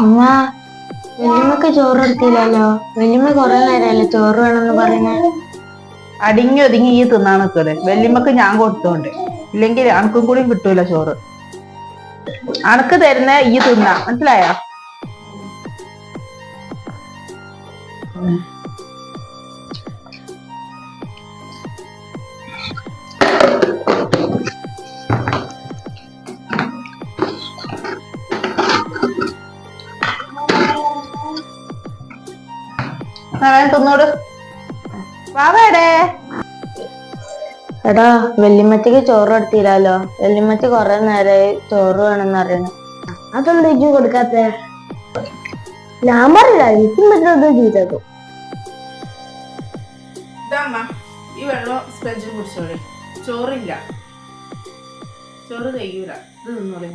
അമ്മ വല്യമ്മക്ക് ചോറ് എടുത്തില്ലല്ലോ കൊറേ നേരല്ലേ ചോറ് വേണമെന്ന് അടിങ്ങി ഒതുങ്ങി ഈ തിന്നാൻ നിൽക്കൽ വെല്ലിമ്മക്ക് ഞാൻ കൊടുത്തോണ്ട്. ഇല്ലെങ്കിൽ അനക്കും കൂടി കിട്ടൂല ചോറ്. അനക്ക് തരുന്ന ഈ തിന്ന. മനസ്സിലായോ? തിന്നോട് വാവേടേ എടാ വല്യമ്മച്ചക്ക് ചോറ് എടുത്തില്ലല്ലോ വല്യമ്മച്ച കൊറേ നേരമായി ചോറ് വേണമെന്ന് അറിയണം അതെന്താ ഇജു കൊടുക്കാത്ത? ഞാൻ പറയില്ല എനിക്കും പറ്റുന്നത് ചെയ്തത് ഈ വെള്ളം സ്പെഞ്ചും കുടിച്ചോളി. ചോറില്ല. ചോറ് കഴിയൂല. ഇത് തിന്നോളി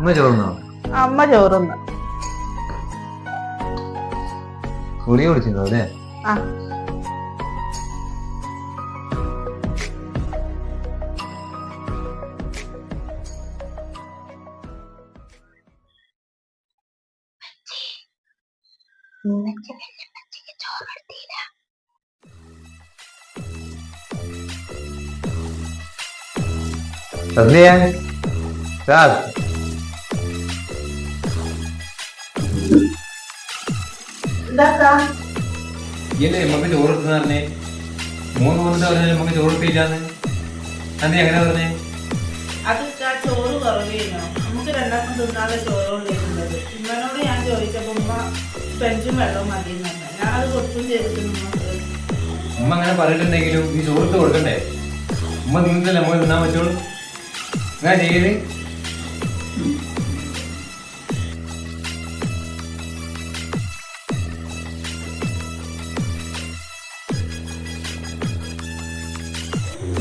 അമ്മ ചോറുന്നോ? അമ്മ ചോറുന്ന. ഗുളിക കുടിച്ചിരുന്നോ അല്ലേ? ആ. സന്ധ്യ രാത് ഇല്ലേ നമുക്ക് ചോറ് എടുത്തെന്ന് പറഞ്ഞേ. മൂന്ന് വന്നിട്ട് പറഞ്ഞാൽ നമുക്ക് ചോറ് എടുത്തില്ലാന്ന്. അന്തി എങ്ങനെ പറഞ്ഞേ. അത് ആ ചോറ് കുറവേനോ നമുക്ക് രണ്ടാമത് തിന്നാതെ ചോറുകൊണ്ടിരുന്നത്. ഉമ്മനോട് ഞാൻ ചോദിച്ചപ്പോ ഉമ്മ മതി ഞാൻ അത് കൊടുക്കും ഉമ്മ അങ്ങനെ പറഞ്ഞിട്ടുണ്ടെങ്കിലും ഈ ചോറ് എടുത്ത് കൊടുക്കണ്ടേ? ഉമ്മ നിന്നിട്ടല്ലേ നമുക്ക് തിന്നാൻ പറ്റുള്ളൂ? അങ്ങനെ ചെയ്ത്